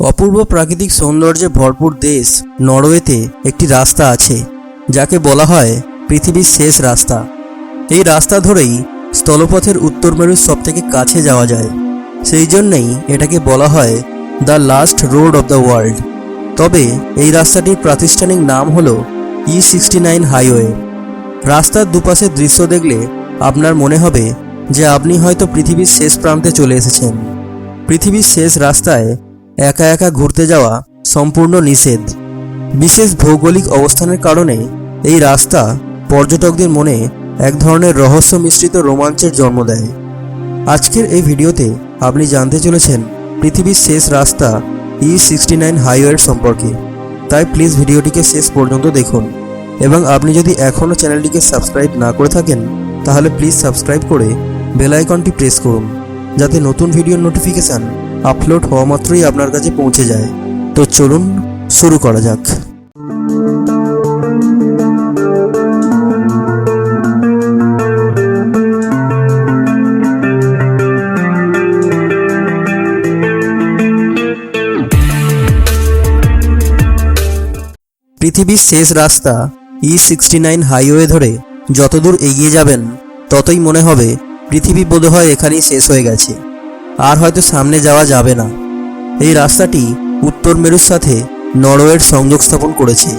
অপূর্ব প্রাকৃতিক সৌন্দর্যে ভরপুর দেশ নরওয়েতে একটি রাস্তা আছে, যাকে বলা হয় পৃথিবীর শেষ রাস্তা। এই রাস্তা ধরেই স্থলপথের উত্তর মেরুর সবথেকে কাছে যাওয়া যায়। সেই জন্যেই এটাকে বলা হয় the last road of the world. তবে এই রাস্তাটির প্রাতিষ্ঠানিক নাম হলো ই সিক্সটি নাইন হাইওয়ে। রাস্তার দুপাশের দৃশ্য দেখলে আপনার মনে হবে যে আপনি হয়তো পৃথিবীর শেষ প্রান্তে চলে এসেছেন। পৃথিবীর শেষ রাস্তায় একা একা ঘুরতে যাওয়া সম্পূর্ণ নিষেধ। বিশেষ ভৌগোলিক অবস্থানের কারণে এই রাস্তা পর্যটকদের মনে এক ধরনের রহস্য মিশ্রিত রোমাঞ্চের জন্ম দেয়। আজকের এই ভিডিওতে আপনি জানতে চলেছেন পৃথিবীর শেষ রাস্তা ই সিক্সটি নাইন হাইওয়ের সম্পর্কে। তাই প্লিজ ভিডিওটিকে শেষ পর্যন্ত দেখুন এবং আপনি যদি এখনও চ্যানেলটিকে সাবস্ক্রাইব না করে থাকেন, তাহলে প্লিজ সাবস্ক্রাইব করে বেল আইকনটি প্রেস করুন, যাতে নতুন ভিডিওর নোটিফিকেশান আপলোড হওয়া মাত্রই আপনার কাছে পৌঁছে যায়। তো চলুন, শুরু করা যাক। পৃথিবীর শেষ রাস্তা ই সিক্সটি নাইন হাইওয়ে ধরে যতদূর এগিয়ে যাবেন, ততই মনে হবে পৃথিবী বোধহয় এখানেই শেষ হয়ে গেছে। আর হয়তো সামনে যাওয়া যাবে না। এই রাস্তাটি উত্তর মেরুর সাথে নরওয়ের সংযোগ স্থাপন করেছে।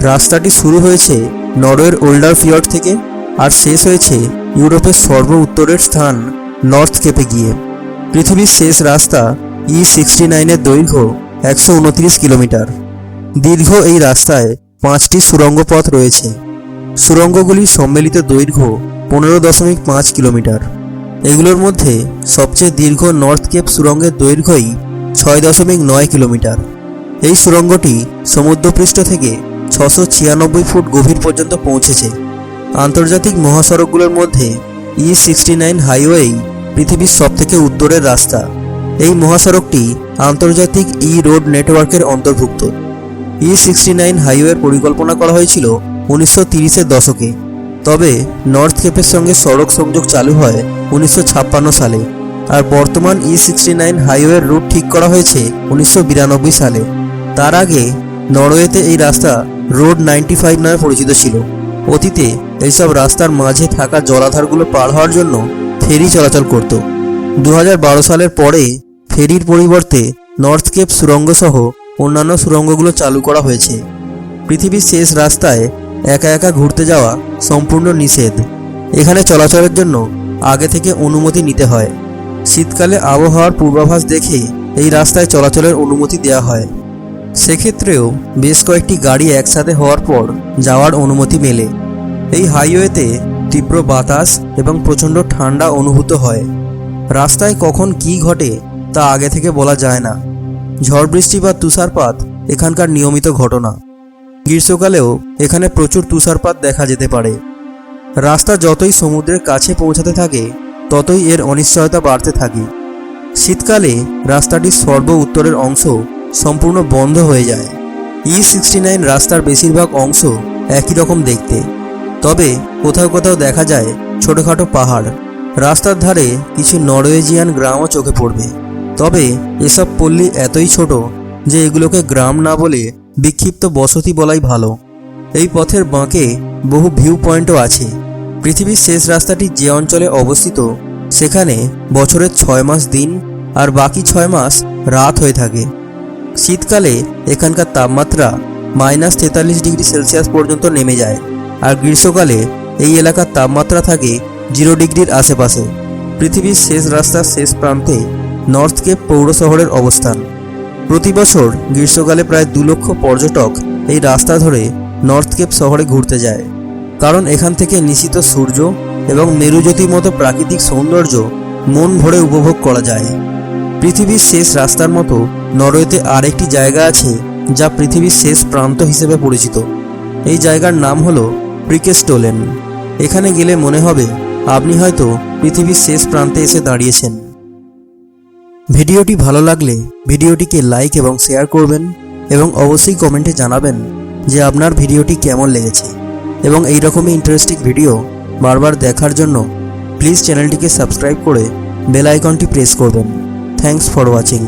রাস্তাটি শুরু হয়েছে নরওয়ের ওল্ডার ফিয়র্ড থেকে আর শেষ হয়েছে ইউরোপের সর্ব উত্তরের স্থান নর্থ কেপে গিয়ে। পৃথিবীর শেষ রাস্তা ই সিক্সটি নাইনের দৈর্ঘ্য একশো উনত্রিশ কিলোমিটার। দীর্ঘ এই রাস্তায় পাঁচটি সুড়ঙ্গ পথ রয়েছে। সুড়ঙ্গগুলির সম্মিলিত দৈর্ঘ্য পনেরো দশমিক পাঁচ কিলোমিটার। এগুলোর মধ্যে সবচেয়ে দীর্ঘ নর্থ কেপ সুড়ঙ্গের দৈর্ঘ্যই ছয় দশমিক নয় কিলোমিটার। এই সুড়ঙ্গটি সমুদ্রপৃষ্ঠ থেকে ছশো ছিয়ানব্বই ফুট গভীর পর্যন্ত পৌঁছেছে। আন্তর্জাতিক মহাসড়কগুলোর মধ্যে ই সিক্সটি নাইন হাইওয়েই পৃথিবীর সবথেকে উত্তরের রাস্তা। এই মহাসড়কটি আন্তর্জাতিক ই রোড নেটওয়ার্কের অন্তর্ভুক্ত। ই সিক্সটি নাইন হাইওয়ের পরিকল্পনা করা হয়েছিল উনিশশো তিরিশের দশকে। তবে নর্থ কেপের সঙ্গে সড়ক সংযোগ চালু হয় উনিশশো ছাপ্পান্ন সালে আর বর্তমান ই সিক্সটি নাইন হাইওয়ের রুট ঠিক করা হয়েছে উনিশশো বিরানব্বই সালে। তার আগে নরওয়েতে এই রাস্তা রোড নাইনটি ফাইভ নামে পরিচিত ছিল। অতীতে এইসব রাস্তার মাঝে থাকা জলাধারগুলো পার হওয়ার জন্য ফেরি চলাচল করত। দু হাজার বারো সালের পরে ফেরির পরিবর্তে নর্থ কেপ সুড়ঙ্গ সহ অন্যান্য সুরঙ্গগুলো চালু করা হয়েছে। পৃথিবীর শেষ রাস্তায় একা একা ঘুরতে যাওয়া সম্পূর্ণ নিষেধ। এখানে চলাচলের জন্য আগে থেকে অনুমতি নিতে হয়। শীতকালে আবহাওয়ার পূর্বাভাস দেখে এই রাস্তায় চলাচলের অনুমতি দেওয়া হয়। সেক্ষেত্রেও বেশ কয়েকটি গাড়ি একসাথে হওয়ার পর যাওয়ার অনুমতি মেলে। এই হাইওয়েতে তীব্র বাতাস এবং প্রচণ্ড ঠান্ডা অনুভূত হয়। রাস্তায় কখন কি ঘটে তা আগে থেকে বলা যায় না। ঝড় বৃষ্টি বা তুষারপাত এখানকার নিয়মিত ঘটনা। গ্রীষ্মকালেও এখানে প্রচুর তুষারপাত দেখা যেতে পারে। রাস্তা যতই সমুদ্রের কাছে পৌঁছাতে থাকে, ততই এর অনিশ্চয়তা বাড়তে থাকে। শীতকালে রাস্তাটির সর্ব উত্তরের অংশ সম্পূর্ণ বন্ধ হয়ে যায়। ই সিক্সটি নাইন রাস্তার বেশিরভাগ অংশ একই রকম দেখতে। তবে কোথাও কোথাও দেখা যায় ছোটোখাটো পাহাড়। রাস্তার ধারে কিছু নরওয়েজিয়ান গ্রামও চোখে পড়বে। তবে এসব পল্লী এতই ছোট যে এগুলোকে গ্রাম না বলে বিক্ষিপ্ত বসতি বলাই ভালো। এই পথের বাঁকে বহু ভিউ পয়েন্টও আছে। পৃথিবীর শেষ রাস্তাটি যে অঞ্চলে অবস্থিত, সেখানে বছরের ছয় মাস দিন আর বাকি ছয় মাস রাত হয়ে থাকে। শীতকালে এখানকার তাপমাত্রা মাইনাস তেতাল্লিশ ডিগ্রি সেলসিয়াস পর্যন্ত নেমে যায় আর গ্রীষ্মকালে এই এলাকার তাপমাত্রা থাকে জিরো ডিগ্রির আশেপাশে। পৃথিবীর শেষ রাস্তার শেষ প্রান্তে নর্থ কেপ পৌর শহরের অবস্থান। প্রতি বছর গ্রীষ্মকালে প্রায় দু লক্ষ পর্যটক এই রাস্তা ধরে নর্থ কেপ শহরে ঘুরতে যায়। কারণ এখান থেকে নিশিত সূর্য এবং মেরুজ্যোতির মতো প্রাকৃতিক সৌন্দর্য মন ভরে উপভোগ করা যায়। পৃথিবীর শেষ রাস্তার মতো নরওয়েতে আরেকটি জায়গা আছে যা পৃথিবীর শেষ প্রান্ত হিসেবে পরিচিত। এই জায়গার নাম হলো প্রিকেস্টোলেন। এখানে গেলে মনে হবে আপনি হয়তো পৃথিবীর শেষ প্রান্তে এসে দাঁড়িয়েছেন। ভিডিওটি ভালো লাগলে ভিডিওটিকে লাইক এবং শেয়ার করবেন এবং অবশ্যই কমেন্টে জানাবেন যে আপনার ভিডিওটি কেমন লেগেছে। এবং এই রকমই ইন্টারেস্টিং ভিডিও বারবার দেখার জন্য প্লিজ চ্যানেলটিকে সাবস্ক্রাইব করে বেল আইকনটি প্রেস করবেন। Thanks for watching